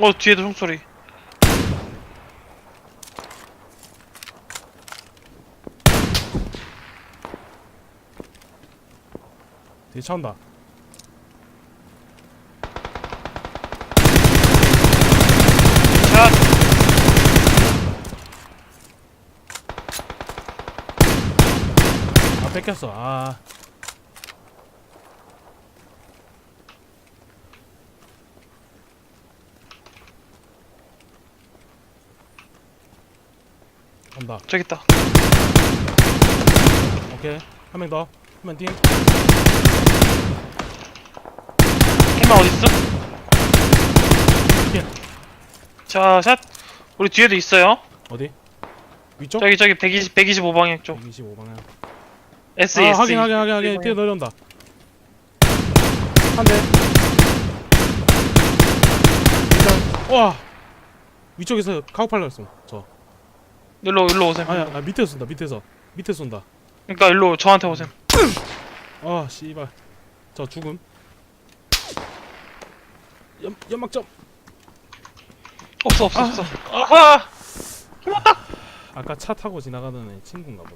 어 뒤에도 총소리. 뒤에 차 온다. 샷! 아 뺏겼어. 아 온다. 저기 있다. 오케이. 한 명 더. 한 명팀 캠마 어딨어? 킬. 자샷. 우리 뒤에도 있어요. 어디? 위쪽? 저기 저기 120 125 방향 쪽. 125방향. S 아 S. 확인 확인 확인 확인. 뛰어 내려온다. 한대. 와. 위쪽에서 카우팔 났어 저 일로 일로 오셈 아니야 나 밑에서 쏜다 밑에서. 밑에 쏜다. 그러니까 일로 저한테 오셈 아 씨발. 저 죽음. 연, 연막점. 없어 없어 없어. 아하 아까 차 타고 지나가던 애 친구인가 보다